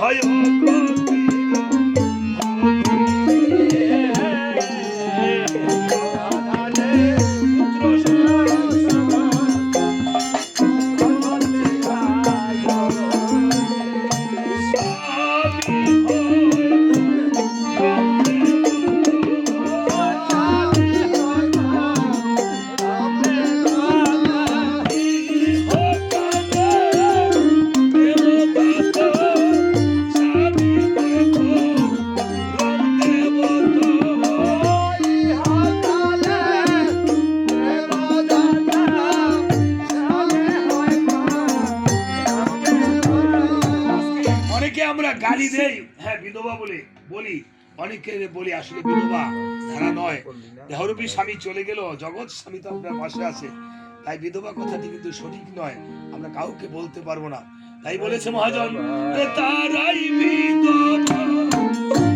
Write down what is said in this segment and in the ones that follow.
হয় আমরা গালি দেই। হ্যাঁ বিধবা বলে, বলি। অনেকে বলি, আসলে বিধবা ধারা নয়। দেহরূপী স্বামী চলে গেল, জগৎ স্বামী তো আপনার পাশে আছে। তাই বিধবা কথাটি কিন্তু সঠিক নয়। আমরা কাউকে বলতে পারব না। তাই বলেছে মহাজন তারাই বিধবা।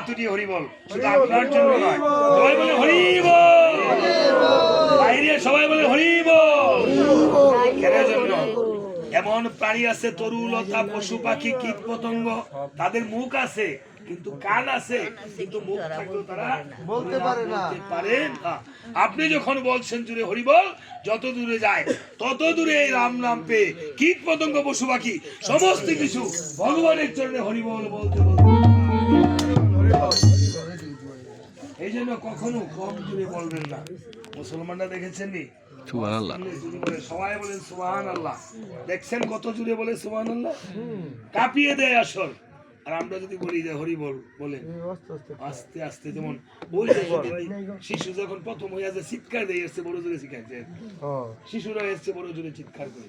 হাতুড়ি শুধু আপনার জন্য নয় সবাই বলে হরি বল। বাইরে সবাই বলে হরি বল। কেন জন্য এমন প্রাণী আছে তরু লতা পশু পাখি কীট পতঙ্গ। তাদের মুখ আছে কিন্তু কান আছে কিন্তু মুখ থাকলেও তারা বলতে পারে না। পারে না। আপনি যখন বলছেন জুড়ে হরি বল যত দূরে যায় তত দূরে এই রাম নাম পেয়ে কীট পতঙ্গ পশু পাখি সমস্ত কিছু ভগবানের চরণে হরিবল বলতে বলতে এই জন্য কখনো কম জুড়ে বলবেন না। মুসলমানরা দেখেছেন নি? সবাই বলেন সুবাহান আল্লাহ দেখছেন কত জুড়ে বলে সুবাহান আল্লাহ কাঁপিয়ে দেয় আসর আর আমরা যদি বলি যে হরি বল বলে। আস্তে আস্তে যেমন ওই শিশু যখন প্রথম হয়ে চিৎকার দিয়ে এসছে বড় জোরে শিখাইছে শিশুরা এসছে বড় জোরে চিৎকার করে।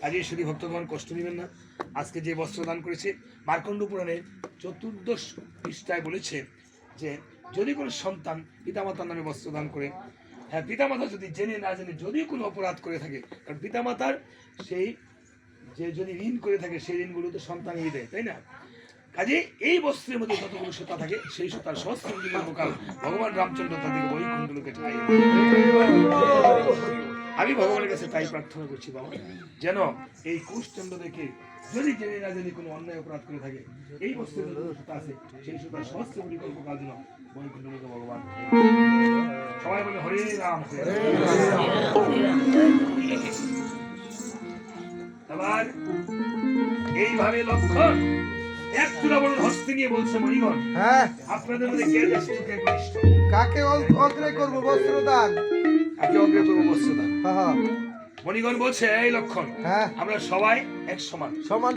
কাজে শ্রী ভক্তগণ কষ্ট নেবেন না। আজকে যে বস্ত্র দান করেছে মার্কণ্ড পুরাণে চতুর্দশ পৃষ্ঠায় বলেছে যে, যদি কোনো সন্তান পিতামাতার নামে বস্ত্র দান করে হ্যাঁ পিতামাতা যদি জেনে না জেনে যদি কোনো অপরাধ করে থাকে, কারণ পিতামাতার সেই যে যদি ঋণ করে থাকে, সেই ঋণগুলো তো সন্তান সন্তানই দেয়, তাই না? কাজে এই বস্ত্রের মধ্যে যতগুলো সুতা থাকে, সেই সুতার সহস্র ভগবান রামচন্দ্র তাদেরকে বৈকুণ্ঠলোকে ঠাই আমি ভগবানের কাছে তাই প্রার্থনা করছি বাবা। যেন এই কুশচন্দ্র দেখে যদি জেনে না জেনে কোনো অন্যায় অপরাধ করে থাকে এই বস্তুর সুতা আছে সেই সুতার সহস্র পরিকল্প কাজ যেন বৈকুণ্ঠলোকে ভগবান সবাই বলে হরে রাম আবার এইভাবে লক্ষণ এক চূড়া বড় হস্তে নিয়ে বলছে মণিগণ হ্যাঁ। আপনাদের মধ্যে কে কাকে অগ্রাহ্য করব? বস্ত্র অগ্রে করব বস্ত্রদান হ্যাঁ। মণিগণ বলছে এই লক্ষণ হ্যাঁ। আমরা সবাই এক সমান। সমান।